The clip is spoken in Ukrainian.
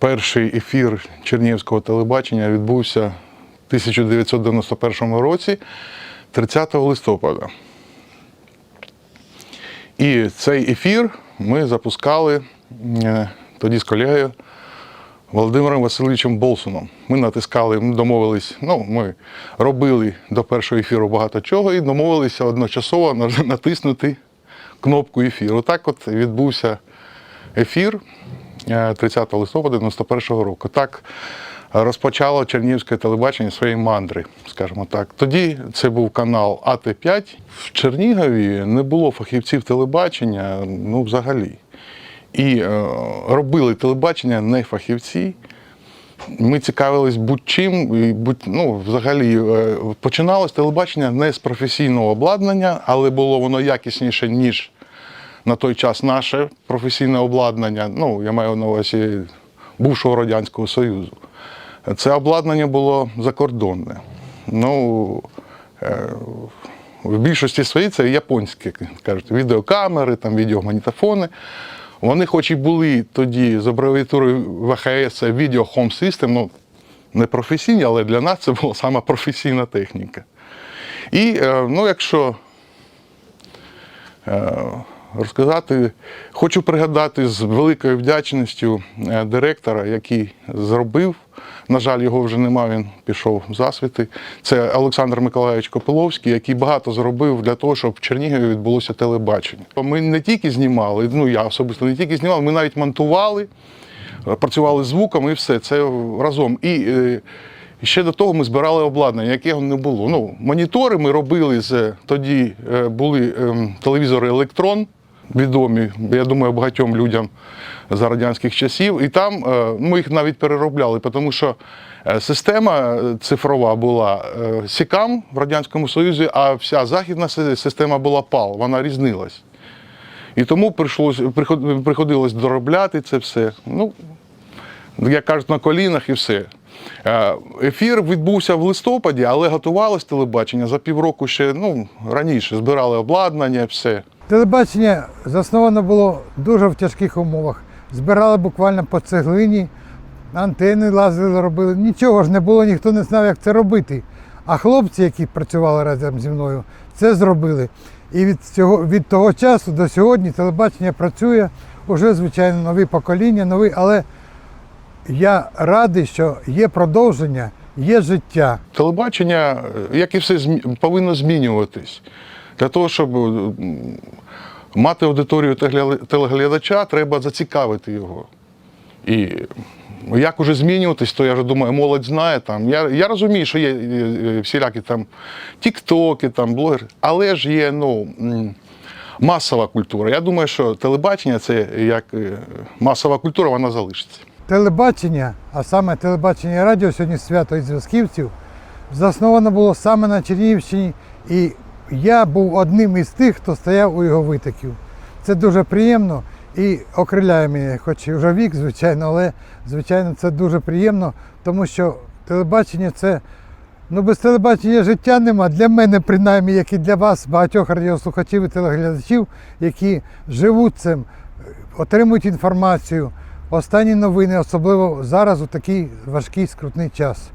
Перший ефір Чернігівського телебачення відбувся в 1991 році, 30 листопада. І цей ефір ми запускали е, тоді з колегою Володимиром Васильовичем Болсуном. Ми натискали, ми домовились, ну, ми робили до першого ефіру багато чого і домовилися одночасово натиснути кнопку ефіру. Так от відбувся ефір 30 листопада 91-го року. Так розпочало Чернігівське телебачення свої мандри, скажімо так. Тоді це був канал АТ5. В Чернігові не було фахівців телебачення, ну взагалі. І е, робили телебачення не фахівці. Ми цікавились будь-чим, і будь, ну, взагалі е, починалось телебачення не з професійного обладнання, але було воно якісніше, ніж на той час наше професійне обладнання. Ну, я маю на увазі бувшого Радянського Союзу. Це обладнання було закордонне. Ну, е, в більшості своїй це японські, кажуть, відеокамери, там, відеомагнітофони. Вони, хоч і були тоді з абревіатурою ВХС Video Home System, ну, не професійні, але для нас це була саме професійна техніка. І е, ну, якщо е, розказати, хочу пригадати з великою вдячністю е, директора, який зробив. На жаль, його вже немає, він пішов в засвіти. Це Олександр Миколайович Копиловський, який багато зробив для того, щоб в Чернігові відбулося телебачення. Ми не тільки знімали, ну я особисто не тільки знімав, ми навіть монтували, працювали з звуком і все це разом. І е, ще до того ми збирали обладнання, якого не було. Ну, монітори ми робили з тоді е, були ем, телевізори Електрон. Відомі, я думаю, багатьом людям за радянських часів. І там е, ми їх навіть переробляли, тому що е, система е, цифрова була Сікам в Радянському Союзі, а вся західна система була ПАЛ, вона різнилась. І тому прийшлось, приходилось доробляти це все. Ну, як кажуть, на колінах і все. Ефір відбувся в листопаді, але готувалось телебачення за півроку ще ну, раніше. Збирали обладнання, все. Телебачення засновано було дуже в тяжких умовах. Збирали буквально по цеглині, антени лазили, робили. Нічого ж не було, ніхто не знав, як це робити. А хлопці, які працювали разом зі мною, це зробили. І від, цього, від того часу до сьогодні телебачення працює, уже, звичайно, нові покоління, нові, але я радий, що є продовження, є життя. Телебачення, е, як і все, повинно змінюватись. Для того, щоб мати аудиторію телеглядача, треба зацікавити його. І як уже змінюватись, то я вже думаю, молодь знає. Там. Я, я розумію, що є всілякі там тіктоки, там, блогери, але ж є ну, масова культура. Я думаю, що телебачення це як е, масова культура, вона залишиться. Телебачення, а саме телебачення і радіо сьогодні свято і зв'язківців, засновано було саме на Чернігівщині, і я був одним із тих, хто стояв у його витоків. Це дуже приємно і окриляє мене, хоч і вже вік, звичайно, але звичайно це дуже приємно, тому що телебачення це. Ну, без телебачення життя нема. Для мене, принаймні, як і для вас, багатьох радіослухачів і телеглядачів, які живуть цим, отримують інформацію, останні новини, особливо зараз у такий важкий скрутний час.